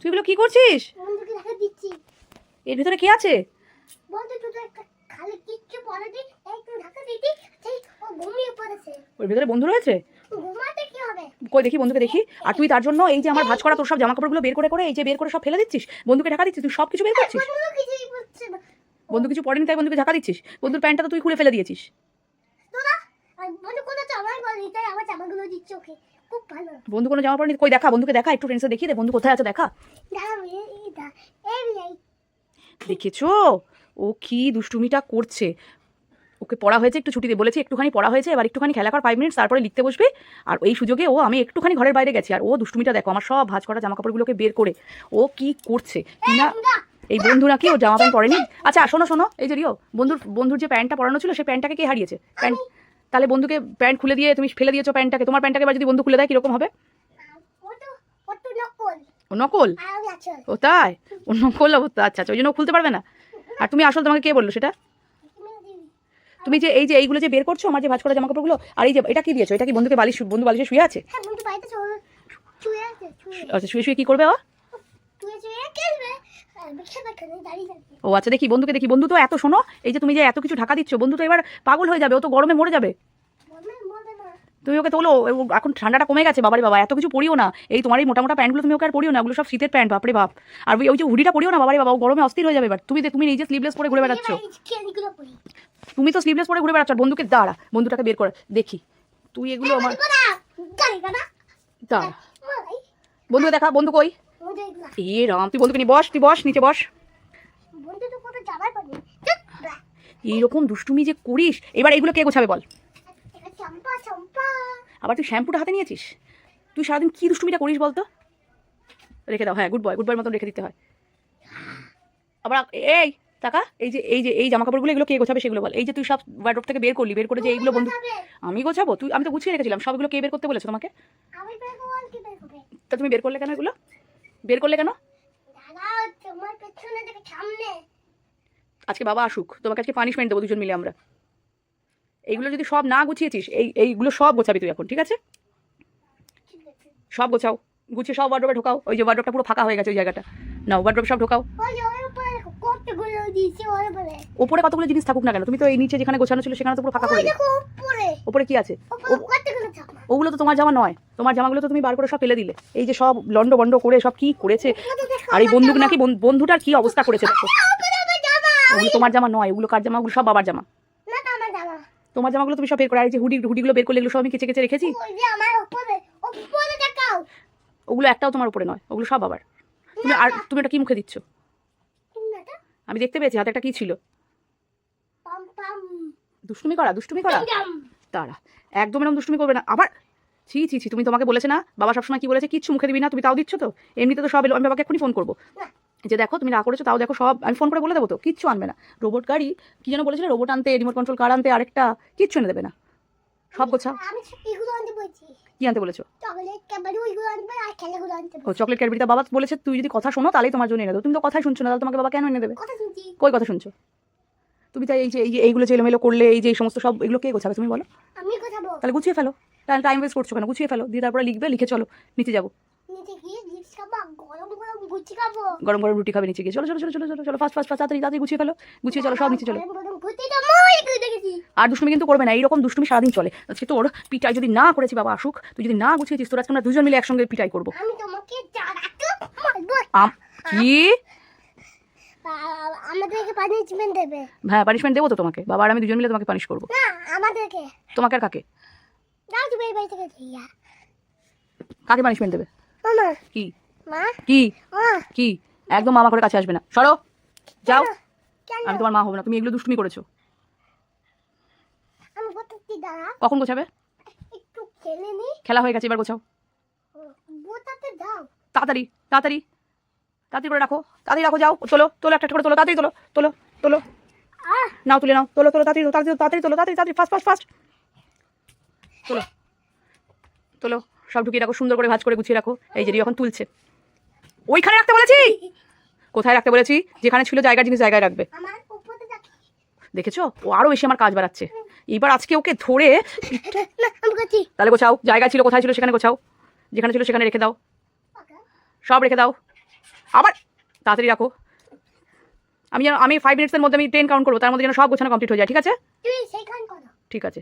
তুই এগুলো কি করছিস? এর ভিতরে কি আছে? ওর ভিতরে বন্ধু রয়েছে? কই দেখি বন্ধুকে দেখি। আর তুই তার জন্য এই যে আমার ভাজ করা তোর সব জামা কাপড়গুলো বের করে করে এই যে বের করে সব ফেলে দিচ্ছিস? বন্ধুকে ঢাকা দিচ্ছিস? তুই সব কিছু বের করছিস? বন্ধু কিছু পড়েনি তাই বন্ধুকে ঢাকা দিচ্ছিস? বন্ধুর প্যান্টটা তো তুই খুলে ফেলে দিয়েছিস। বন্ধু বলি তাই আমার জামাগুলো দিচ্ছে ওকে। বন্ধু কোনো জামা পড়েনি কই দেখা? বন্ধুকে দেখা একটু ফ্রেন্ডসে দেখিয়ে দে। বন্ধু কোথায় আছে দেখা? দেখেছ? ও কি দুষ্টুমিটা করছে। ওকে পড়া হয়েছে একটু ছুটিতে বলেছি একটুখানি পড়া হয়েছে এবার একটুখানি খেলা কর ফাইভ মিনিটস তারপরে লিখতে বসবে। আর এই সুযোগে ও আমি একটুখানি ঘরের বাইরে গেছি। আর ও দুষ্টুমিটা দেখো আমার সব ভাজ করা জামা কাপড়গুলোকে বের করে। ও কি করছে? না এই বন্ধু নাকি ও জামা প্যান্ট পরেনি? আচ্ছা শোনো শোনো এই যে রিও বন্ধুর বন্ধুর যে প্যান্টটা পরানো ছিল সেই প্যান্টটাকে কে হারিয়েছে? প্যান্ট তাহলে বন্ধুকে প্যান্ট খুলে দিয়ে তুমি ফেলে দিয়েছ প্যান্টটাকে। তোমার প্যান্টটাকে যদি বন্ধু খুলে দেয় কীরকম হবে? ও নকল? ও তাই? ও নকল অবস্থা। আচ্ছা আচ্ছা ওই জন্য খুলতে পারবে না? আর তুমি আসল তোমাকে কে বলল সেটা? তুমি যে এই যে এইগুলো যে বের করছ আমার যে ভাজ করা জামা কাপড়গুলো আর এই যে এটা কি দিয়েছ? এটা কি বন্ধুকে বালিশ বন্ধু বালিশে শুয়ে আছে? হ্যাঁ শুয়ে আছে আচ্ছা শুয়ে শুয়ে কি করবে ও? ও আচ্ছা দেখি বন্ধুকে দেখি। বন্ধু তো এত শোনো এই যে তুমি যে এত কিছু ঢাকা দিচ্ছ বন্ধু তো এবার পাগল হয়ে যাবে ও তো গরমে মরে যাবে। তুমি ওকে তোলো ও এখন ঠান্ডাটা কমে গেছে বাবারে বাবা এত কিছু পড়িও না। এই তোমার এই মোটা মোটা প্যান্টগুলো তুমি ওকে আর পড়িও না ওগুলো সব শীতের প্যান্ট বাপরে বাপ। আর ওই ওই যে হুডিটা পড়িও না বাবারে বাবা ও গরমে অস্থির হয়ে যাবে এবার। তুমি তুমি নিজে স্লিভলেস পরে ঘুরে বেড়াচ্ছ। তুমি তো স্লিভলেস পরে ঘুরে বেড়াচ্ছ বন্ধুকে দাঁড়া বন্ধুটাকে বের করে দেখি। তুই এগুলো আমার দাঁড়া বন্ধুকে দেখা বন্ধু কই? বন্ধু এ রাম তুই বন্ধুকে নিয়ে বস তুই বস নিচে বস। এইরকম দুষ্টুমি যে করিস এবার এগুলো কে গোছাবে বল। আবার তুই শ্যাম্পুটা হাতে নিয়েছিস? তুই সারাদিন কী দুষ্টুমিটা করিস বলতো? রেখে দাও হ্যাঁ গুড বয় গুড বয়ের মতন রেখে দিতে হয়। আবার এই টাকা এই যে এই যে এই জামা কাপড়গুলো এগুলো কে গোছাবে সেগুলো বল। এই যে তুই সব ওয়ার্ড্রপ থেকে বের করলি বের করে যে এইগুলো বন্ধু আমি গোছাবো? তুই আমি তো গুছিয়ে রেখেছিলাম সবগুলো কে বের করতে বলেছ তোমাকে? তা তুমি বের করলে কেন এগুলো? বের করলে কেন? আজকে বাবা আসুক তোমাকে আজকে পানিশমেন্ট দেবো দুজন মিলে আমরা। এইগুলো যদি সব না গুছিয়েছিস এই এইগুলো সব গোছাবি তুই এখন ঠিক আছে? সব গোছাও গুছিয়ে সব ওয়ার্ড্রপে ঢোকাও ওই যে ওয়ার্ড্রপটা পুরো ফাঁকা হয়ে গেছে ওই জায়গাটা। না ওয়ার্ড্রপ সব ঢোকাও। ওপরে কতগুলো জিনিস থাকুক না কেন তুমি তো এই নিচে যেখানে গোছানো ছিল সেখানে তো পুরো ফাঁকা করে ওপরে কি আছে? ওগুলো তো তোমার জামা নয়। তোমার জামাগুলো তো তুমি বার করে সব ফেলে দিলে। এই যে সব লন্ড বন্ড করে সব কি করেছে? আর এই বন্দুক নাকি বন- বন্ধুটার কি অবস্থা করেছে দেখো। ওগুলো তোমার জামা নয় ওগুলো কার জামা? ওগুলো সব বাবার জামা। তোমার জামাগুলো তুমি সব বের করে আর এই যে হুডি হুডিগুলো বের করলে এগুলো সব আমি কেচে কেচে রেখেছি? ওগুলো একটাও তোমার উপরে নয় ওগুলো সব বাবার। তুমি আর তুমি ওটা কি মুখে দিচ্ছ? আমি দেখতে পেয়েছি হাতে একটা কি ছিল? দুষ্টুমি করা দুষ্টুমি করা। তারা একদম এরকম দুষ্টুমি করবে না। আবার? ছি ছি ছি তুমি তোমাকে বলেছে না? বাবা সবসময় কি বলেছে? কিচ্ছু মুখে দিবি না তুমি তাও দিচ্ছ তো? এমনিতে তো সব এলো আমি বাবাকে এক্ষুনি ফোন করব। যে দেখো তুমি না করেছ তাও দেখো সব আমি ফোন করে বলে দেবো তো কিচ্ছু আনবে না। রোবট গাড়ি কি যেন বলেছিল? রোবট আনতে রিমোট কন্ট্রোল কার আনতে আরেকটা কিচ্ছু এনে দেবে না। সব বলছি। কি আনতে বলেছ? ক্যাডবেরি ও চকলেট ক্যাডবেরিটা বাবা বলেছে তুই যদি কথা শোনো তাহলেই তোমার জন্য এনে দেবো। তুমি তো কথাই শুনছো না তাহলে তোমাকে বাবা কেন এনে দেবে? কই কথা শুনছো? তুমি তাই এই যে এই এইগুলো যে এলোমেলো করলে এই যে এই সমস্ত সব এগুলো কে গোছাবে তুমি বলো? আমি গোছাবো। তাহলে গুছিয়ে ফেলো। তাহলে টাইম ওয়েস্ট করছ কেন? গুছিয়ে ফেলো। দিয়ে তারপরে লিখবে লিখে চলো নিচে যাব। গরম গরম রুটি খাবে নিচে গিয়ে। চলো চলো চলো চলো চলো চলো ফাস্ট ফাস্ট ফাস্ট তাড়াতাড়ি তাড়াতাড়ি গুছিয়ে ফেলো। গুছিয়ে চলো সব নিচে চলো। আর দুষ্টুমি কিন্তু করবে না। এইরকম দুষ্টুমি সারাদিন চলে। আজকে তোর পিটাই যদি না করেছি বাবা আসুক তুই যদি না গুছিয়েছিস তোর আজকে আমরা দুজন মিলে একসঙ্গে পিটাই করব। আমি তোমাকে আম কি? আমাদেরকে পানিশমেন্ট দেবে। হ্যাঁ পানিশমেন্ট দেবো তো তোমাকে। বাবা আর আমি দুজন মিলে তোমাকে পানিশ করব। না আমাদেরকে। তোমাকে আর কাকে? যাও তুমি এই বাড়ি থেকে দিয়া কাকে পানিশমেন্ট দেবে? মামা কি? মা? কি? কি? একদম মামা করে কাছে আসবে না। সরো। যাও। আমি তোমার মা হব না। তুমি এগুলো দুষ্টুমি করেছ। কখন গোছাবে? একটু খেলে হয়ে গেছে এবার গোছাও। বোতাতে দাও। তাড়াতাড়ি তাড়াতাড়ি। তাড়াতাড়ি করে রাখো তাড়াতাড়ি রাখো যাও তোলো তোলো একটা করে তোলো তাড়াতাড়ি তোলো তোলো তোলো। নাও তুলে নাও তোলো তোলো তাড়াতাড়ি তাড়াতাড়ি তাড়াতাড়ি তোলো তাড়াতাড়ি তাড়াতাড়ি ফাস্ট ফাস্ট ফাস্ট তোলো তোলো সব ঢুকিয়ে রাখো সুন্দর করে ভাজ করে গুছিয়ে রাখো এই যে এখন তুলছে। ওইখানে রাখতে বলেছি? কোথায় রাখতে বলেছি? যেখানে ছিল জায়গার জিনিস জায়গায় রাখবে। দেখেছ? ও আরও বেশি আমার কাজ বাড়াচ্ছে। এবার আজকে ওকে ধরে তাহলে গোছাও জায়গা ছিল কোথায় ছিল সেখানে গোছাও। যেখানে ছিল সেখানে রেখে দাও। সব রেখে দাও। আবার তাড়াতাড়ি রাখো। আমি আমি ফাইভ মিনিটসের মধ্যে আমি টেন কাউন্ট করব তার মধ্যে যেন সব গোছানো কমপ্লিট হয়ে যায় ঠিক আছে? ঠিক আছে।